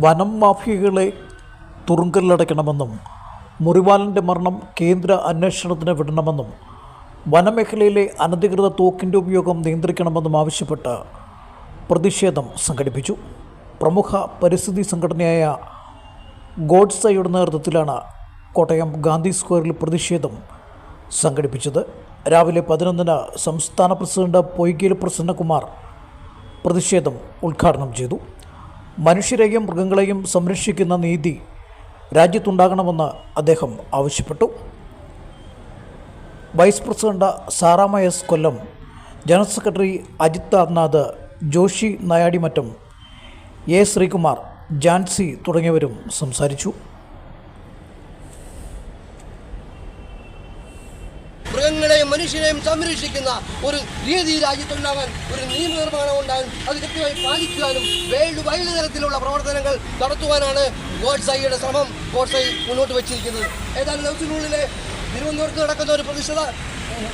വനം മാഫിയകളെ തുറുങ്കലിലടയ്ക്കണമെന്നും മുറിവാലന്റെ മരണം കേന്ദ്ര അന്വേഷണത്തിന് വിടണമെന്നും വനമേഖലയിലെ അനധികൃത തോക്കിന്റെ ഉപയോഗം നിയന്ത്രിക്കണമെന്നും ആവശ്യപ്പെട്ട് പ്രതിഷേധം സംഘടിപ്പിച്ചു. പ്രമുഖ പരിസ്ഥിതി സംഘടനയായ ഗോഡ്സയുടെ നേതൃത്വത്തിലാണ് കോട്ടയം ഗാന്ധി സ്ക്വയറിൽ പ്രതിഷേധം സംഘടിപ്പിച്ചത്. രാവിലെ പതിനൊന്നിന് സംസ്ഥാന പ്രസിഡന്റ് പൊയ്കേൽ പ്രസന്നകുമാർ പ്രതിഷേധം ഉദ്ഘാടനം ചെയ്തു. മനുഷ്യരെയും മൃഗങ്ങളെയും സംരക്ഷിക്കുന്ന നീതി രാജ്യത്തുണ്ടാകണമെന്ന് അദ്ദേഹം ആവശ്യപ്പെട്ടു. Vice president Sarama S Kollam general secretary Ajith Arnath Joshi Nayadimattam A Sreekumar Jancy തുടങ്ങിയവരും സംസാരിച്ചു. മൃഗങ്ങളെയും മനുഷ്യനെയും സംരക്ഷിക്കുന്ന ഒരു രീതി രാജ്യത്തുണ്ടാകാൻ ഒരു നിയമനിർമ്മാണം ഉണ്ടാകാൻ അത് കൃത്യമായി പാലിക്കുവാനും വേൾഡ് വൈഡ് തരത്തിലുള്ള പ്രവർത്തനങ്ങൾ നടത്തുവാനാണ് ഗോഡ്സൈയുടെ ശ്രമം ഗോഡ്സൈ മുന്നോട്ട് വെച്ചിരിക്കുന്നത്. ഏതാനും ദിവസത്തിനുള്ളിലെ തിരുവനന്തപുരത്ത് നടക്കുന്ന ഒരു പ്രതിഷ്ഠത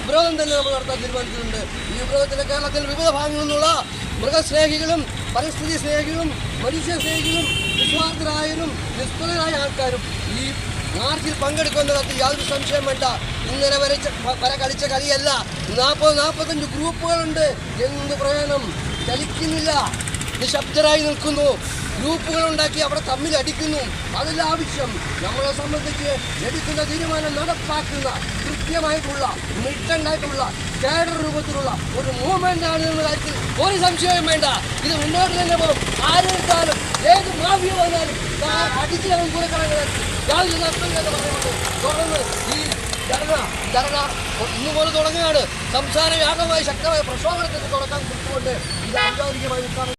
ഉപരോധം തന്നെ നമ്മൾ നടത്താൻ തീരുമാനിച്ചിട്ടുണ്ട്. ഈ ഉപരോധത്തിൽ കേരളത്തിൽ വിവിധ ഭാഗങ്ങളിൽ നിന്നുള്ള മൃഗസ്നേഹികളും പരിസ്ഥിതി സ്നേഹികളും മനുഷ്യ സ്നേഹികളും നിസ്വാർത്ഥരായാലും നിസ്തുലരായ ആൾക്കാരും ഈ മാർച്ചിൽ പങ്കെടുക്കുന്നതിനകത്ത് യാതൊരു സംശയം വേണ്ട. ഇന്നലെ വരെ വരെ കളിച്ച കളിയല്ല. നാൽപ്പത് നാൽപ്പത്തഞ്ച് ഗ്രൂപ്പുകളുണ്ട് എന്ത് പ്രയോജനം? ചലിക്കുന്നില്ല. നിശബ്ദരായി നിൽക്കുന്നു. ഗ്രൂപ്പുകൾ ഉണ്ടാക്കി അവിടെ തമ്മിൽ അടിക്കുന്നു. അതല്ല ആവശ്യം. നമ്മളെ സംബന്ധിച്ച് എടുക്കുന്ന തീരുമാനം നടപ്പാക്കുന്ന കൃത്യമായിട്ടുള്ള മിട്ടണ്ടായിട്ടുള്ള കേഡർ രൂപത്തിലുള്ള ഒരു മൂവ്മെന്റ് ആണ് എന്ന കാര്യത്തിൽ ഒരു സംശയവും വേണ്ട. ഇത് മുന്നോട്ട് തന്നെ പോകും. ആരെടുത്താലും ഏത് മാഫിയ വന്നാലും അടിച്ചു കൂടെ അവൻ കൊടുക്കണം യാതൊരു നഷ്ടമില്ലെന്ന് പറയുന്നത് തുടർന്ന് ഈ ധർണ ധർണ ഇന്ന് പോലെ തുടങ്ങുകയാണ് സംസാര വ്യാപകമായി ശക്തമായ പ്രക്ഷോഭത്തിന് തുടക്കം കൊടുത്തുകൊണ്ട് ഇത് ഔദ്യോഗികമായി